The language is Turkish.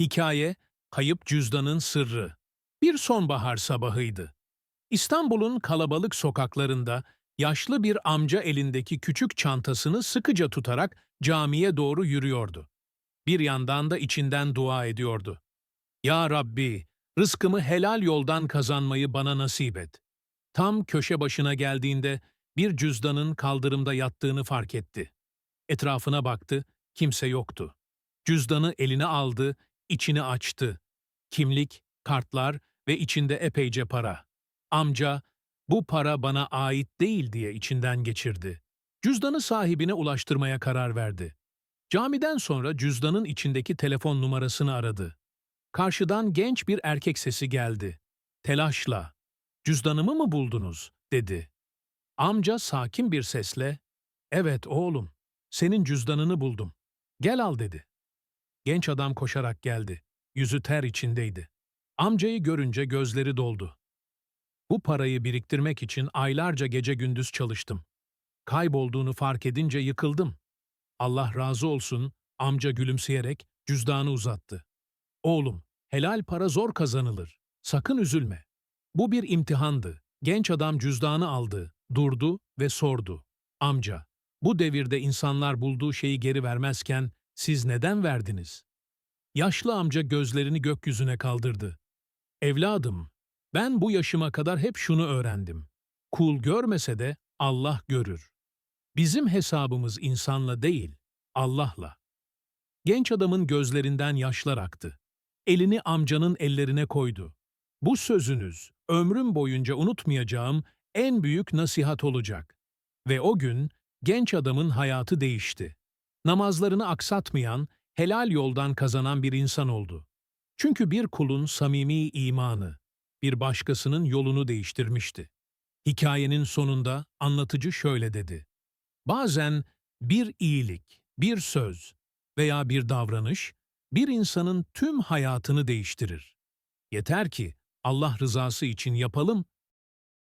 Hikaye, kayıp cüzdanın sırrı. Bir sonbahar sabahıydı. İstanbul'un kalabalık sokaklarında yaşlı bir amca elindeki küçük çantasını sıkıca tutarak camiye doğru yürüyordu. Bir yandan da içinden dua ediyordu. Ya Rabbi, rızkımı helal yoldan kazanmayı bana nasip et. Tam köşe başına geldiğinde bir cüzdanın kaldırımda yattığını fark etti. Etrafına baktı, kimse yoktu. Cüzdanı eline aldı, içini açtı. Kimlik, kartlar ve içinde epeyce para. Amca, bu para bana ait değil diye içinden geçirdi. Cüzdanı sahibine ulaştırmaya karar verdi. Camiden sonra cüzdanın içindeki telefon numarasını aradı. Karşıdan genç bir erkek sesi geldi. Telaşla, cüzdanımı mı buldunuz, dedi. Amca sakin bir sesle, evet oğlum, senin cüzdanını buldum. Gel al dedi. Genç adam koşarak geldi. Yüzü ter içindeydi. Amcayı görünce gözleri doldu. Bu parayı biriktirmek için aylarca gece gündüz çalıştım. Kaybolduğunu fark edince yıkıldım. Allah razı olsun, amca gülümseyerek cüzdanı uzattı. Oğlum, helal para zor kazanılır. Sakın üzülme. Bu bir imtihandı. Genç adam cüzdanı aldı, durdu ve sordu. Amca, bu devirde insanlar bulduğu şeyi geri vermezken siz neden verdiniz? Yaşlı amca gözlerini gökyüzüne kaldırdı. Evladım, ben bu yaşıma kadar hep şunu öğrendim. Kul görmese de Allah görür. Bizim hesabımız insanla değil, Allah'la. Genç adamın gözlerinden yaşlar aktı. Elini amcanın ellerine koydu. Bu sözünüz ömrüm boyunca unutmayacağım en büyük nasihat olacak. Ve o gün genç adamın hayatı değişti. Namazlarını aksatmayan, helal yoldan kazanan bir insan oldu. Çünkü bir kulun samimi imanı, bir başkasının yolunu değiştirmişti. Hikayenin sonunda anlatıcı şöyle dedi. Bazen bir iyilik, bir söz veya bir davranış bir insanın tüm hayatını değiştirir. Yeter ki Allah rızası için yapalım